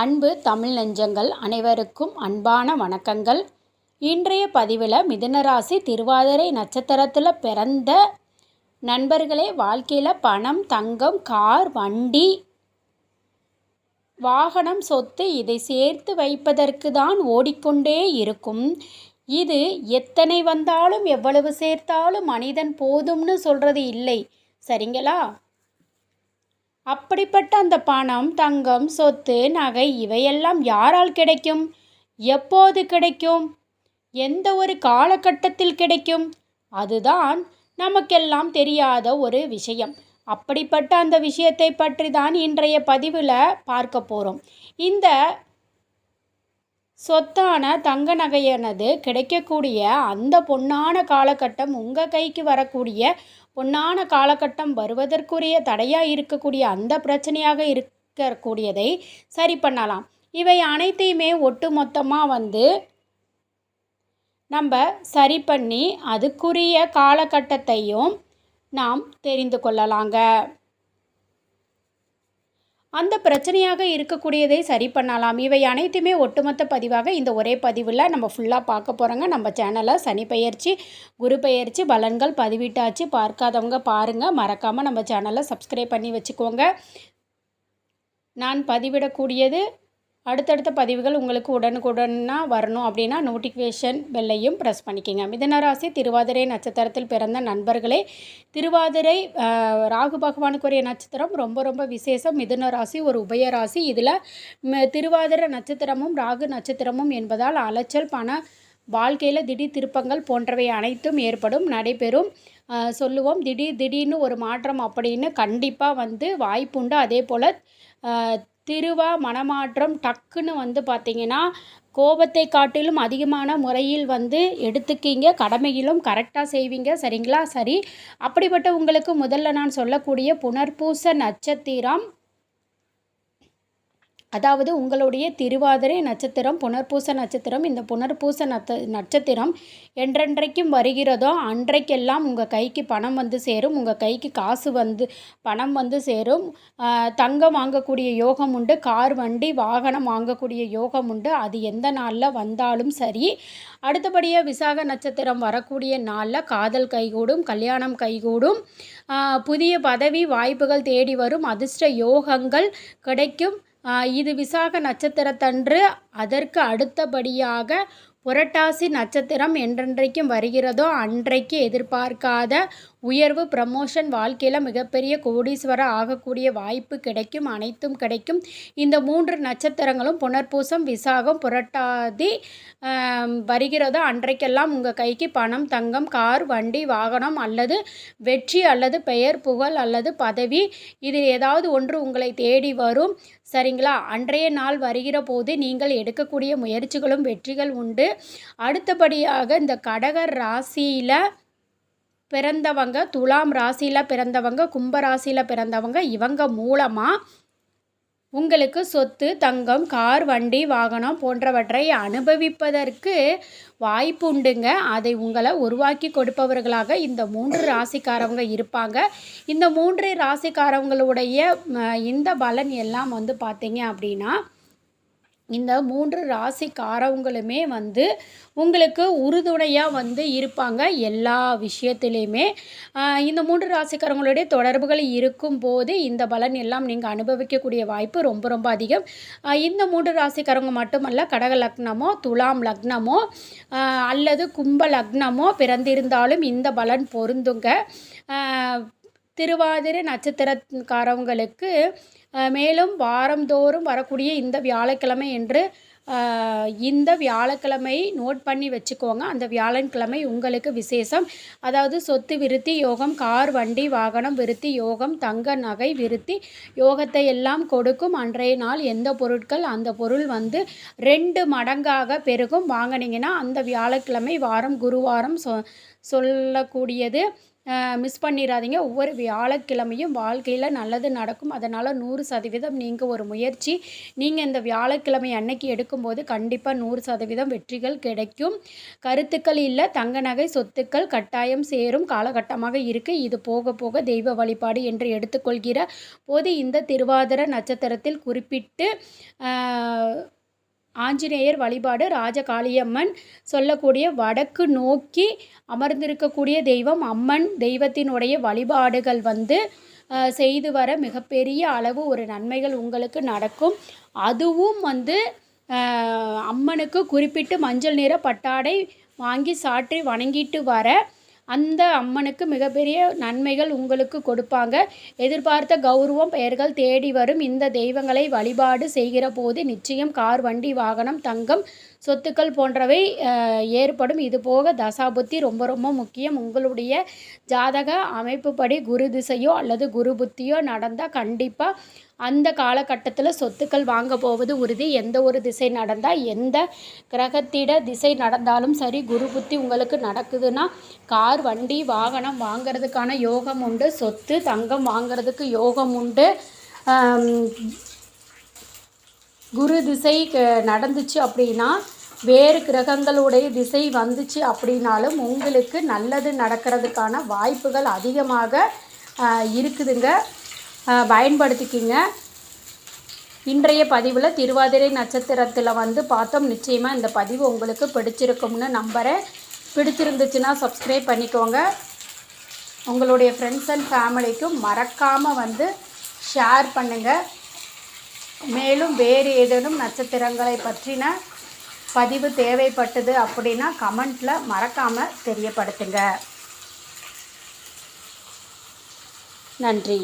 அன்பு தமிழ் நெஞ்சங்கள் அனைவருக்கும் அன்பான வணக்கங்கள். இன்றைய பதிவில் மிதுனராசி திருவாதிரை நட்சத்திரத்தில் பிறந்த நண்பர்களே வாழ்க்கையில் பணம் தங்கம் கார் வண்டி வாகனம் சொத்து இதை சேர்த்து வைப்பதற்கு தான் ஓடிக்கொண்டே இருக்கும். இது எத்தனை வந்தாலும் எவ்வளவு சேர்த்தாலும் மனிதன் போதும்னு சொல்கிறது இல்லை. சரிங்களா? அப்படிப்பட்ட அந்த பணம் தங்கம் சொத்து நகை இவையெல்லாம் யாரால் கிடைக்கும்? எப்போது கிடைக்கும்? எந்த ஒரு காலகட்டத்தில் கிடைக்கும்? அதுதான் நமக்கெல்லாம் தெரியாத ஒரு விஷயம். அப்படிப்பட்ட அந்த விஷயத்தை பற்றி தான் இன்றைய பதிவில் பார்க்க போகிறோம் இந்த சொத்தான தங்க நகையானது கிடைக்கக்கூடிய அந்த பொன்னான காலகட்டம் உங்கள் கைக்கு வரக்கூடிய பொன்னான காலகட்டம் வருவதற்குரிய தடையாக இருக்கக்கூடிய அந்த பிரச்சனையாக இருக்கக்கூடியதை சரி பண்ணலாம். இவை அனைத்தையுமே ஒட்டு மொத்தமாக வந்து நம்ம சரி பண்ணி அதுக்குரிய காலகட்டத்தையும் நாம் தெரிந்து கொள்ளலாங்க. அந்த பிரச்சனையாக இருக்கக்கூடியதை சரி பண்ணலாம். இவை அனைத்துமே ஒட்டுமொத்த பதிவாக இந்த ஒரே பதிவில் நம்ம ஃபுல்லாக பார்க்க போகிறோங்க நம்ம சேனலை சனி பயிற்சி குரு பயிற்சி பலன்கள் பதிவிட்டாச்சு. பார்க்காதவங்க பாருங்கள் மறக்காமல் நம்ம சேனலை சப்ஸ்கிரைப் பண்ணி வச்சுக்கோங்க. நான் பதிவிடக்கூடியது அடுத்தடுத்த பதிவுகள் உங்களுக்கு உடனுக்குடனாக வரணும் அப்படின்னா நோட்டிஃபிகேஷன் பெல்லையும் ப்ரெஸ் பண்ணிக்கோங்க. மிதனராசி திருவாதிரை நட்சத்திரத்தில் பிறந்த நண்பர்களே திருவாதிரை ராகு பகவானுக்குரிய நட்சத்திரம் ரொம்ப ரொம்ப விசேஷம். மிதுன ராசி ஒரு உபயராசி. இதில் திருவாதிரை நட்சத்திரமும் ராகு நட்சத்திரமும் என்பதால் அலைச்சல் பண வாழ்க்கையில் திடீர் திருப்பங்கள் போன்றவை அனைத்தும் ஏற்படும் நடைபெறும். சொல்லுவோம் திடீர் திடீர்னு ஒரு மாற்றம் அப்படின்னு கண்டிப்பாக வந்து வாய்ப்புண்டு. அதே போல் திருவா மனமாற்றம் டக்குன்னு வந்து பார்த்திங்கன்னா கோபத்தை காட்டிலும் அதிகமான முறையில் வந்து எடுத்துக்கிங்க கடமையிலும் கரெக்டாக செய்வீங்க சரிங்களா? சரி. அப்படிப்பட்ட உங்களுக்கு முதல்ல நான் சொல்லக்கூடிய புனர்பூச நட்சத்திரம் அதாவது உங்களுடைய திருவாதிரை நட்சத்திரம் புனர்பூச நட்சத்திரம் இந்த புனர்பூச நத்த நட்சத்திரம் என்றென்றைக்கும் வருகிறதோ அன்றைக்கெல்லாம் உங்கள் கைக்கு பணம் வந்து சேரும். உங்கள் கைக்கு காசு வந்து பணம் வந்து சேரும். தங்கம் வாங்கக்கூடிய யோகம் உண்டு. கார் வண்டி வாகனம் வாங்கக்கூடிய யோகம் உண்டு. அது எந்த நாளில் வந்தாலும் சரி. அடுத்தபடியாக விசாக நட்சத்திரம் வரக்கூடிய நாளில் காதல் கைகூடும் கல்யாணம் கைகூடும். புதிய பதவி வாய்ப்புகள் தேடி வரும். அதிர்ஷ்ட யோகங்கள் கிடைக்கும். இது விசாக நட்சத்திரத்தன்று அதற்கு அடுத்தபடியாக புரட்டாசி நட்சத்திரம் என்றென்றைக்கும் வருகிறதோ அன்றைக்கு எதிர்பார்க்காத உயர்வு ப்ரமோஷன் வாழ்க்கையில் மிகப்பெரிய கோடீஸ்வர ஆகக்கூடிய வாய்ப்பு கிடைக்கும் அனைத்தும் கிடைக்கும். இந்த மூன்று நட்சத்திரங்களும் புனர்பூசம் விசாகம் புரட்டாதி வருகிறதோ அன்றைக்கெல்லாம் உங்கள் கைக்கு பணம் தங்கம் கார் வண்டி வாகனம் அல்லது வெற்றி அல்லது பெயர் புகழ் அல்லது பதவி இதில் ஏதாவது ஒன்று உங்களை தேடி வரும். சரிங்களா? அன்றைய நாள் வருகிற போது நீங்கள் எடுக்கக்கூடிய முயற்சிகளும் வெற்றிகள் உண்டு. அடுத்தபடியாக இந்த கடகர் ராசியில் பிறந்தவங்க துலாம் ராசியில் பிறந்தவங்க கும்ப ராசியில் பிறந்தவங்க இவங்க மூலமாக உங்களுக்கு சொத்து தங்கம் கார் வண்டி வாகனம் போன்றவற்றை அனுபவிப்பதற்கு வாய்ப்பு உண்டுங்க. அதை உங்களை உருவாக்கி கொடுப்பவர்களாக இந்த மூன்று ராசிக்காரவங்க இருப்பாங்க. இந்த மூன்று ராசிக்காரவங்களுடைய இந்த பலன் எல்லாம் வந்து பார்த்தீங்க அப்படின்னா இந்த மூன்று ராசிக்காரவங்களுமே வந்து உங்களுக்கு உறுதுணையாக வந்து இருப்பாங்க எல்லா விஷயத்துலேயுமே. இந்த மூன்று ராசிக்காரங்களுடைய தொடர்புகள் இருக்கும்போது இந்த பலன் எல்லாம் நீங்கள் அனுபவிக்கக்கூடிய வாய்ப்பு ரொம்ப ரொம்ப அதிகம். இந்த மூன்று ராசிக்காரவங்க மட்டுமல்ல கடக லக்னமோ துலாம் லக்னமோ அல்லது கும்ப லக்னமோ பிறந்திருந்தாலும் இந்த பலன் பொருந்துங்க. திருவாதிரை நட்சத்திரக்காரவங்களுக்கு மேலும் வாரந்தோறும் வரக்கூடிய இந்த வியாழக்கிழமை என்று இந்த வியாழக்கிழமை நோட் பண்ணி வச்சுக்கோங்க. அந்த வியாழக்கிழமை உங்களுக்கு விசேஷம். அதாவது சொத்து விருத்தி யோகம் கார் வண்டி வாகனம் விருத்தி யோகம் தங்க நகை விருத்தி யோகத்தை எல்லாம் கொடுக்கும். அன்றைய நாள் எந்த பொருட்கள் அந்த பொருள் வந்து ரெண்டு மடங்காக பெருகும். வாங்கினீங்கன்னா அந்த வியாழக்கிழமை வாரம் குருவாரம் சொ சொல்லக்கூடியது. மிஸ் பண்ணிடாதீங்க ஒவ்வொரு வியாழக்கிழமையும் வாழ்க்கையில் நல்லது நடக்கும். அதனால் நூறு சதவீதம் நீங்கள் ஒரு முயற்சி. நீங்கள் இந்த வியாழக்கிழமை அன்னைக்கு எடுக்கும்போது கண்டிப்பாக நூறு சதவீதம் வெற்றிகள் கிடைக்கும். கருத்துக்கள் இல்லை தங்க நகை சொத்துக்கள் கட்டாயம் சேரும். காலகட்டமாக இருக்குது இது போக போக தெய்வ வழிபாடு என்று எடுத்துக்கொள்கிற போது இந்த திருவாதிர நட்சத்திரத்தில் குறிப்பிட்டு ஆஞ்சநேயர் வழிபாடு ராஜகாளியம்மன் சொல்லக்கூடிய வடக்கு நோக்கி அமர்ந்திருக்கக்கூடிய தெய்வம் அம்மன் தெய்வத்தினுடைய வழிபாடுகள் வந்து செய்து வர மிகப்பெரிய அளவு ஒரு நன்மைகள் உங்களுக்கு நடக்கும். அதுவும் வந்து அம்மனுக்கு குறிப்பிட்டு மஞ்சள் நிற பட்டாடை வாங்கி சாற்றி வணங்கிட்டு வர அந்த அம்மனுக்கு மிகப்பெரிய நன்மைகள் உங்களுக்கு கொடுப்பாங்க. எதிர்பார்த்த கௌரவம் பெயர்கள் தேடி வரும். இந்த தெய்வங்களை வழிபாடு செய்கிற போது நிச்சயம் கார் வண்டி வாகனம் தங்கம் சொத்துக்கள் போன்றவை ஏற்படும். இது போக தசாபுத்தி ரொம்ப ரொம்ப முக்கியம். உங்களுடைய ஜாதக அமைப்புப்படி குரு திசையோ அல்லது குரு புத்தியோ நடந்தால் கண்டிப்பாக அந்த காலகட்டத்தில் சொத்துக்கள் வாங்க போவது உறுதி. எந்த ஒரு திசை நடந்தால் எந்த கிரகத்திட திசை நடந்தாலும் சரி குரு புத்தி உங்களுக்கு நடக்குதுன்னா கார் வண்டி வாகனம் வாங்கிறதுக்கான யோகம் உண்டு. சொத்து தங்கம் வாங்கிறதுக்கு யோகம் உண்டு. குரு திசை க- நடந்துச்சு அப்படின்னா வேறு கிரகங்களுடைய திசை வந்துச்சு அப்படின்னாலும் உங்களுக்கு நல்லது நடக்கிறதுக்கான வாய்ப்புகள் அதிகமாக இருக்குதுங்க. பயன்படுத்திக்கிங்க. இன்றைய பதிவில் திருவாதிரை நட்சத்திரத்தில் வந்து பார்த்தோம். நிச்சயமாக இந்த பதிவு உங்களுக்கு பிடிச்சிருக்கும்னு நம்புகிறேன் பிடிச்சிருந்துச்சுன்னா சப்ஸ்கிரைப் பண்ணிக்கோங்க. உங்களுடைய ஃப்ரெண்ட்ஸ் அண்ட் ஃபேமிலிக்கும் மறக்காமல் வந்து ஷேர் பண்ணுங்கள் மேலும் வேறு ஏதேனும் நட்சத்திரங்களை பற்றின பதிவு தேவைப்பட்டது அப்படின்னா கமெண்ட்டில் மறக்காமல் தெரியப்படுத்துங்க. நன்றி.